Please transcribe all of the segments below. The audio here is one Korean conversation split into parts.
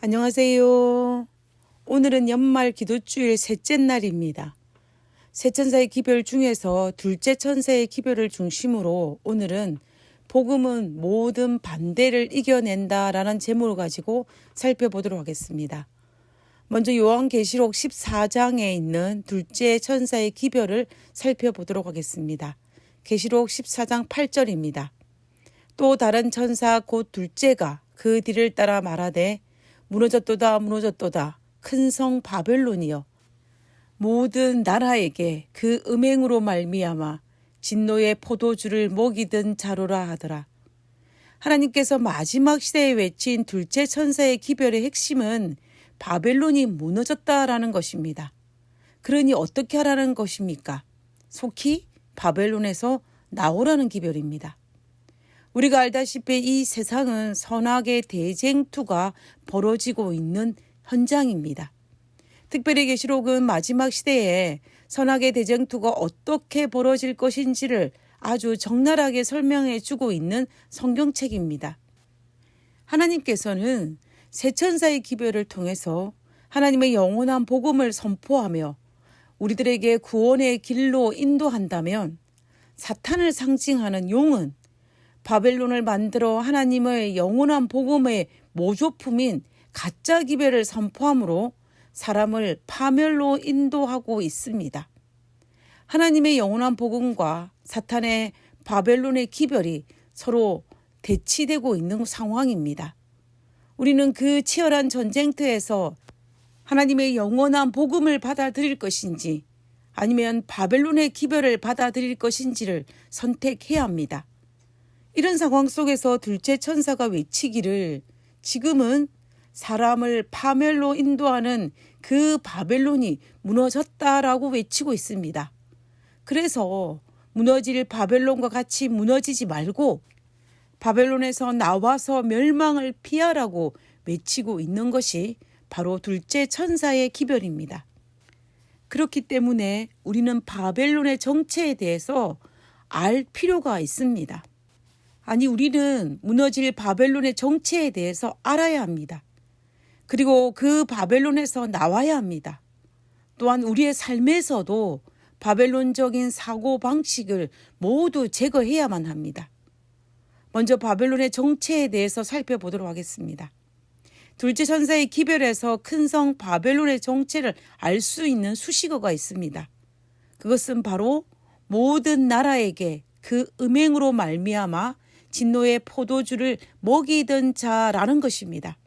안녕하세요. 오늘은 연말 기도주일 셋째 날입니다. 세 천사의 기별 중에서 둘째 천사의 기별을 중심으로 오늘은 복음은 모든 반대를 이겨낸다 라는 제목을 가지고 살펴보도록 하겠습니다. 먼저 요한계시록 14장에 있는 둘째 천사의 기별을 살펴보도록 하겠습니다. 계시록 14장 8절입니다. 또 다른 천사 곧 둘째가 그 뒤를 따라 말하되 무너졌도다 무너졌도다 큰 성 바벨론이여 모든 나라에게 그 음행으로 말미암아 진노의 포도주를 먹이던 자로라 하더라. 하나님께서 마지막 시대에 외친 둘째 천사의 기별의 핵심은 바벨론이 무너졌다라는 것입니다. 그러니 어떻게 하라는 것입니까? 속히 바벨론에서 나오라는 기별입니다. 우리가 알다시피 이 세상은 선악의 대쟁투가 벌어지고 있는 현장입니다. 특별히 계시록은 마지막 시대에 선악의 대쟁투가 어떻게 벌어질 것인지를 아주 적나라하게 설명해 주고 있는 성경책입니다. 하나님께서는 세 천사의 기별을 통해서 하나님의 영원한 복음을 선포하며 우리들에게 구원의 길로 인도한다면 사탄을 상징하는 용은 바벨론을 만들어 하나님의 영원한 복음의 모조품인 가짜 기별을 선포함으로 사람을 파멸로 인도하고 있습니다. 하나님의 영원한 복음과 사탄의 바벨론의 기별이 서로 대치되고 있는 상황입니다. 우리는 그 치열한 전쟁터에서 하나님의 영원한 복음을 받아들일 것인지 아니면 바벨론의 기별을 받아들일 것인지를 선택해야 합니다. 이런 상황 속에서 둘째 천사가 외치기를 지금은 사람을 파멸로 인도하는 그 바벨론이 무너졌다라고 외치고 있습니다. 그래서 무너질 바벨론과 같이 무너지지 말고 바벨론에서 나와서 멸망을 피하라고 외치고 있는 것이 바로 둘째 천사의 기별입니다. 그렇기 때문에 우리는 바벨론의 정체에 대해서 알 필요가 있습니다. 아니, 우리는 무너질 바벨론의 정체에 대해서 알아야 합니다. 그리고 그 바벨론에서 나와야 합니다. 또한 우리의 삶에서도 바벨론적인 사고 방식을 모두 제거해야만 합니다. 먼저 바벨론의 정체에 대해서 살펴보도록 하겠습니다. 둘째 천사의 기별에서 큰 성 바벨론의 정체를 알 수 있는 수식어가 있습니다. 그것은 바로 모든 나라에게 그 음행으로 말미암아 진노의 포도주를 먹이던 자라는 것입니다.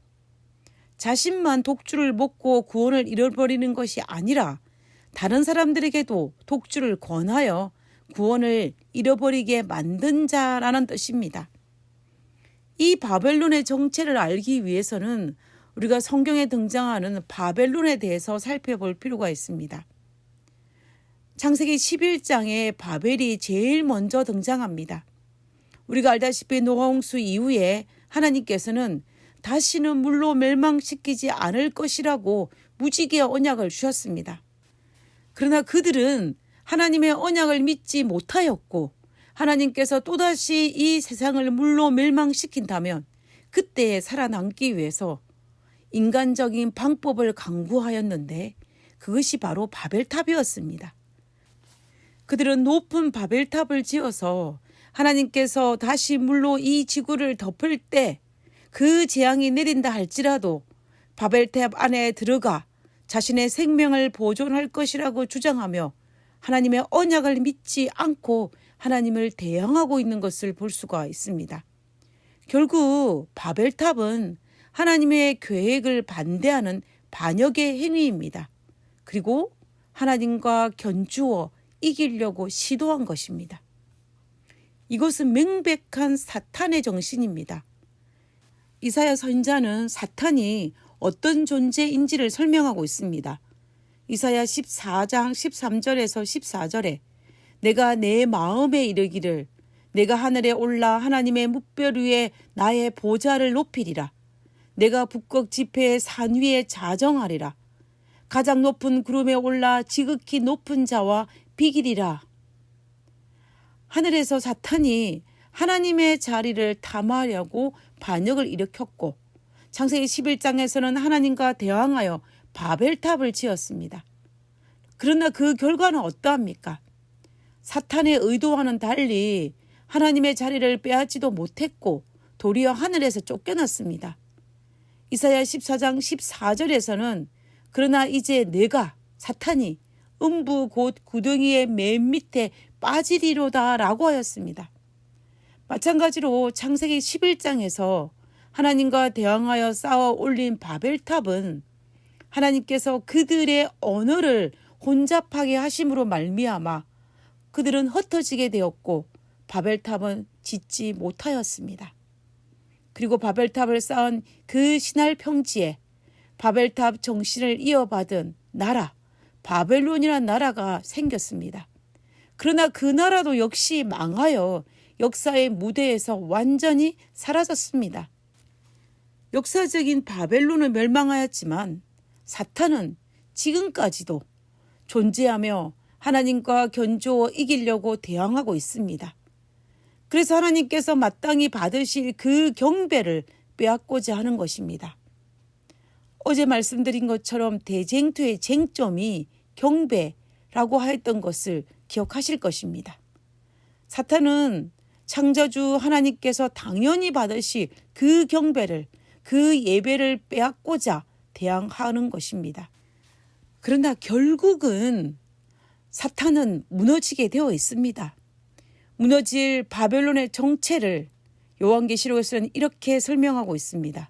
자신만 독주를 먹고 구원을 잃어버리는 것이 아니라 다른 사람들에게도 독주를 권하여 구원을 잃어버리게 만든 자라는 뜻입니다. 이 바벨론의 정체를 알기 위해서는 우리가 성경에 등장하는 바벨론에 대해서 살펴볼 필요가 있습니다. 창세기 11장에 바벨이 제일 먼저 등장합니다. 우리가 알다시피 노홍수 이후에 하나님께서는 다시는 물로 멸망시키지 않을 것이라고 무지개 언약을 주셨습니다. 그러나 그들은 하나님의 언약을 믿지 못하였고 하나님께서 또다시 이 세상을 물로 멸망시킨다면 그때에 살아남기 위해서 인간적인 방법을 강구하였는데 그것이 바로 바벨탑이었습니다. 그들은 높은 바벨탑을 지어서 하나님께서 다시 물로 이 지구를 덮을 때 그 재앙이 내린다 할지라도 바벨탑 안에 들어가 자신의 생명을 보존할 것이라고 주장하며 하나님의 언약을 믿지 않고 하나님을 대항하고 있는 것을 볼 수가 있습니다. 결국 바벨탑은 하나님의 계획을 반대하는 반역의 행위입니다. 그리고 하나님과 견주어 이기려고 시도한 것입니다. 이것은 명백한 사탄의 정신입니다. 이사야 선자는 사탄이 어떤 존재인지를 설명하고 있습니다. 이사야 14장 13절에서 14절에 내가 내 마음에 이르기를 내가 하늘에 올라 하나님의 묵별 위에 나의 보좌를 높이리라. 내가 북극 지폐의 산 위에 자정하리라. 가장 높은 구름에 올라 지극히 높은 자와 비기리라. 하늘에서 사탄이 하나님의 자리를 탐하려고 반역을 일으켰고 창세기 11장에서는 하나님과 대항하여 바벨탑을 지었습니다. 그러나 그 결과는 어떠합니까? 사탄의 의도와는 달리 하나님의 자리를 빼앗지도 못했고 도리어 하늘에서 쫓겨났습니다. 이사야 14장 14절에서는 그러나 이제 내가 사탄이 음부 곧 구덩이의 맨 밑에 빠지리로다 라고 하였습니다. 마찬가지로 창세기 11장에서 하나님과 대항하여 쌓아 올린 바벨탑은 하나님께서 그들의 언어를 혼잡하게 하심으로 말미암아 그들은 흩어지게 되었고 바벨탑은 짓지 못하였습니다. 그리고 바벨탑을 쌓은 그 신할 평지에 바벨탑 정신을 이어받은 나라 바벨론이라는 나라가 생겼습니다. 그러나 그 나라도 역시 망하여 역사의 무대에서 완전히 사라졌습니다. 역사적인 바벨론은 멸망하였지만 사탄은 지금까지도 존재하며 하나님과 견주어 이기려고 대항하고 있습니다. 그래서 하나님께서 마땅히 받으실 그 경배를 빼앗고자 하는 것입니다. 어제 말씀드린 것처럼 대쟁투의 쟁점이 경배라고 하였던 것을 기억하실 것입니다. 사탄은 창조주 하나님께서 당연히 받으실 그 경배를 그 예배를 빼앗고자 대항하는 것입니다. 그러나 결국은 사탄은 무너지게 되어 있습니다. 무너질 바벨론의 정체를 요한계시록에서는 이렇게 설명하고 있습니다.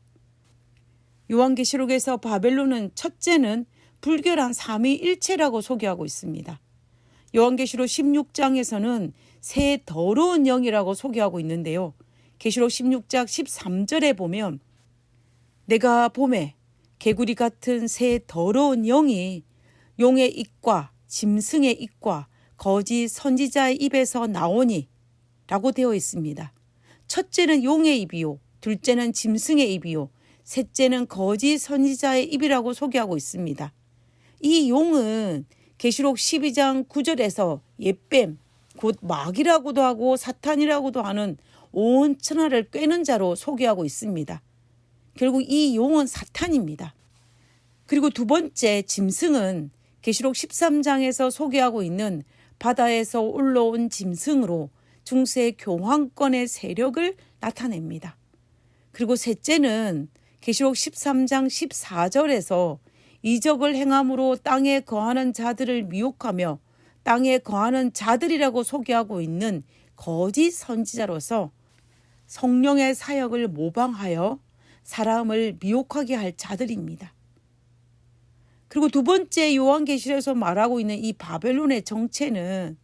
요한계시록에서 바벨론은 첫째는 불결한 삼위일체라고 소개하고 있습니다. 요한계시록 16장에서는 새 더러운 영이라고 소개하고 있는데요. 계시록 16장 13절에 보면 내가 봄에 개구리 같은 새 더러운 영이 용의 입과 짐승의 입과 거짓 선지자의 입에서 나오니 라고 되어 있습니다. 첫째는 용의 입이요. 둘째는 짐승의 입이요. 셋째는 거짓 선지자의 입이라고 소개하고 있습니다. 이 용은 계시록 12장 9절에서 옛뱀, 곧 마귀라고도 하고 사탄이라고도 하는 온 천하를 꿰는 자로 소개하고 있습니다. 결국 이 용은 사탄입니다. 그리고 두 번째 짐승은 계시록 13장에서 소개하고 있는 바다에서 올라온 짐승으로 중세 교황권의 세력을 나타냅니다. 그리고 셋째는 계시록 13장 14절에서 이적을 행함으로 땅에 거하는 자들을 미혹하며 땅에 거하는 자들이라고 소개하고 있는 거짓 선지자로서 성령의 사역을 모방하여 사람을 미혹하게 할 자들입니다. 그리고 두 번째 요한계시록에서 말하고 있는 이 바벨론의 정체는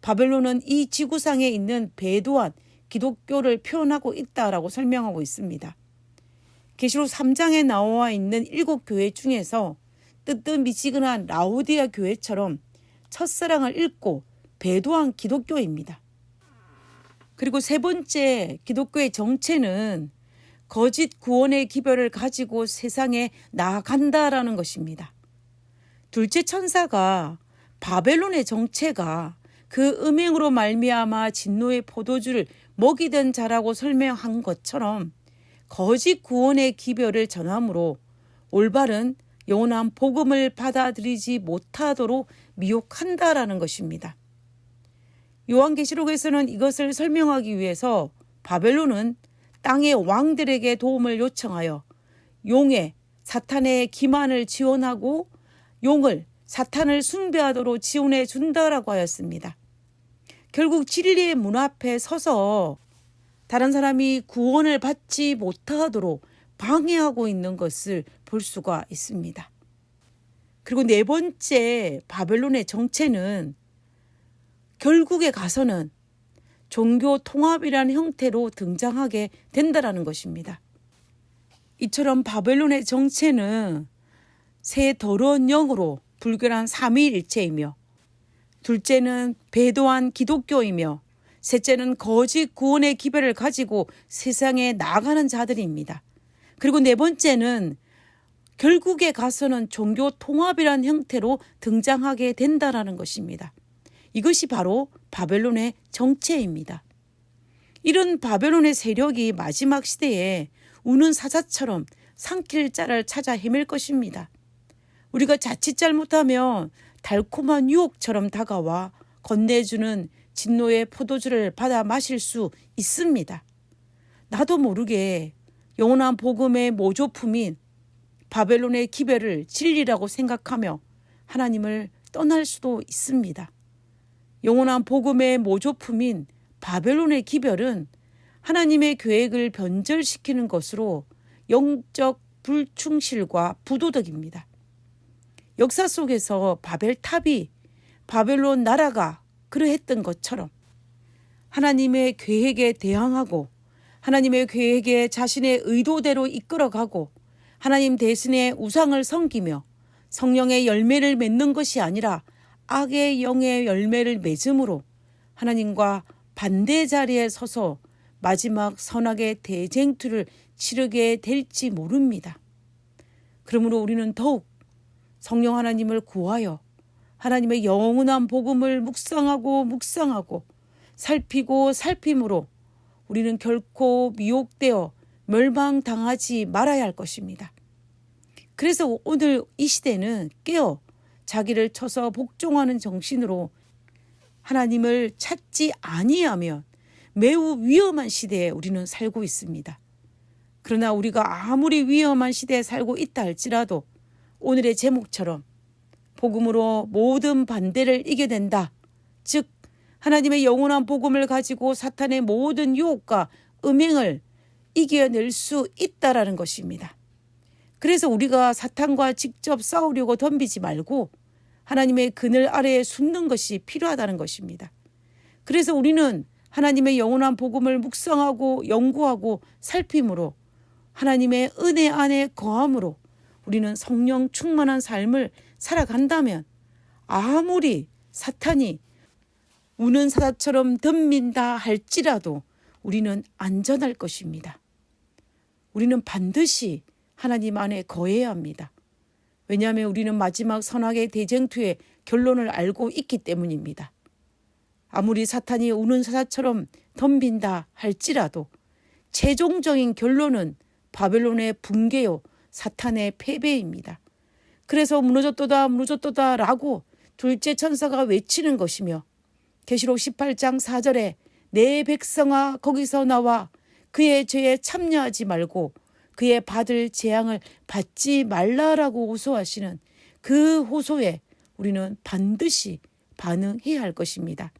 바벨론은 이 지구상에 있는 배도한 기독교를 표현하고 있다라고 설명하고 있습니다. 계시록 3장에 나와 있는 일곱 교회 중에서 뜨뜻 미지근한 라우디아 교회처럼 첫사랑을 잃고 배도한 기독교입니다. 그리고 세 번째 기독교의 정체는 거짓 구원의 기별을 가지고 세상에 나아간다라는 것입니다. 둘째 천사가 바벨론의 정체가 그 음행으로 말미암아 진노의 포도주를 먹이던 자라고 설명한 것처럼 거짓 구원의 기별을 전함으로 올바른 영원한 복음을 받아들이지 못하도록 미혹한다라는 것입니다. 요한계시록에서는 이것을 설명하기 위해서 바벨론은 땅의 왕들에게 도움을 요청하여 용의 사탄의 기만을 지원하고 용을 사탄을 숭배하도록 지원해 준다라고 하였습니다. 결국 진리의 문 앞에 서서 다른 사람이 구원을 받지 못하도록 방해하고 있는 것을 볼 수가 있습니다. 그리고 네 번째 바벨론의 정체는 결국에 가서는 종교 통합이라는 형태로 등장하게 된다라는 것입니다. 이처럼 바벨론의 정체는 새 더러운 영으로 불결한 삼위일체이며 둘째는 배도한 기독교이며 셋째는 거짓 구원의 기별을 가지고 세상에 나가는 자들입니다. 그리고 네 번째는 결국에 가서는 종교 통합이라는 형태로 등장하게 된다라는 것입니다. 이것이 바로 바벨론의 정체입니다. 이런 바벨론의 세력이 마지막 시대에 우는 사자처럼 삼킬 자를 찾아 헤맬 것입니다. 우리가 자칫 잘못하면 달콤한 유혹처럼 다가와 건네주는 진노의 포도주를 받아 마실 수 있습니다. 나도 모르게 영원한 복음의 모조품인 바벨론의 기별을 진리라고 생각하며 하나님을 떠날 수도 있습니다. 영원한 복음의 모조품인 바벨론의 기별은 하나님의 계획을 변절시키는 것으로 영적 불충실과 부도덕입니다. 역사 속에서 바벨탑이 바벨론 나라가 그러했던 것처럼 하나님의 계획에 대항하고 하나님의 계획에 자신의 의도대로 이끌어가고 하나님 대신에 우상을 섬기며 성령의 열매를 맺는 것이 아니라 악의 영의 열매를 맺음으로 하나님과 반대 자리에 서서 마지막 선악의 대쟁투를 치르게 될지 모릅니다. 그러므로 우리는 더욱 성령 하나님을 구하여 하나님의 영원한 복음을 묵상하고 묵상하고 살피고 살핌으로 우리는 결코 미혹되어 멸망당하지 말아야 할 것입니다. 그래서 오늘 이 시대는 깨어 자기를 쳐서 복종하는 정신으로 하나님을 찾지 아니하면 매우 위험한 시대에 우리는 살고 있습니다. 그러나 우리가 아무리 위험한 시대에 살고 있다 할지라도 오늘의 제목처럼 복음으로 모든 반대를 이겨낸다. 즉 하나님의 영원한 복음을 가지고 사탄의 모든 유혹과 음행을 이겨낼 수 있다라는 것입니다. 그래서 우리가 사탄과 직접 싸우려고 덤비지 말고 하나님의 그늘 아래에 숨는 것이 필요하다는 것입니다. 그래서 우리는 하나님의 영원한 복음을 묵상하고 연구하고 살핌으로 하나님의 은혜 안에 거함으로 우리는 성령 충만한 삶을 살아간다면 아무리 사탄이 우는 사자처럼 덤빈다 할지라도 우리는 안전할 것입니다. 우리는 반드시 하나님 안에 거해야 합니다. 왜냐하면 우리는 마지막 선악의 대쟁투의 결론을 알고 있기 때문입니다. 아무리 사탄이 우는 사자처럼 덤빈다 할지라도 최종적인 결론은 바벨론의 붕괴요 사탄의 패배입니다. 그래서 무너졌도다 무너졌도다 라고 둘째 천사가 외치는 것이며 계시록 18장 4절에 내 백성아 거기서 나와 그의 죄에 참여하지 말고 그의 받을 재앙을 받지 말라라고 호소하시는 그 호소에 우리는 반드시 반응해야 할 것입니다.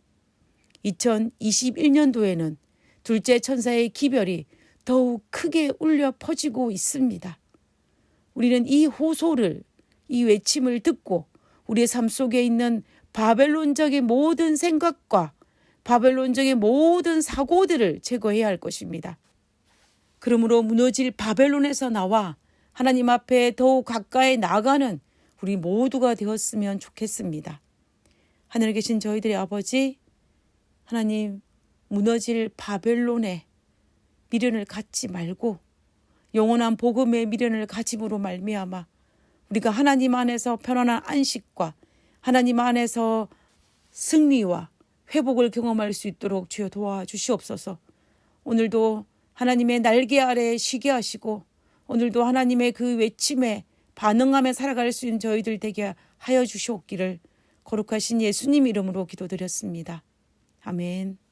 2021년도에는 둘째 천사의 기별이 더욱 크게 울려 퍼지고 있습니다. 우리는 이 호소를, 이 외침을 듣고 우리의 삶 속에 있는 바벨론적인 모든 생각과 바벨론적인 모든 사고들을 제거해야 할 것입니다. 그러므로 무너질 바벨론에서 나와 하나님 앞에 더욱 가까이 나가는 우리 모두가 되었으면 좋겠습니다. 하늘에 계신 저희들의 아버지, 하나님 무너질 바벨론에 미련을 갖지 말고 영원한 복음의 미련을 가짐으로 말미암아 우리가 하나님 안에서 편안한 안식과 하나님 안에서 승리와 회복을 경험할 수 있도록 주여 도와주시옵소서. 오늘도 하나님의 날개 아래 쉬게 하시고 오늘도 하나님의 그 외침에 반응하며 살아갈 수 있는 저희들 되게 하여 주시옵기를 거룩하신 예수님 이름으로 기도드렸습니다. 아멘.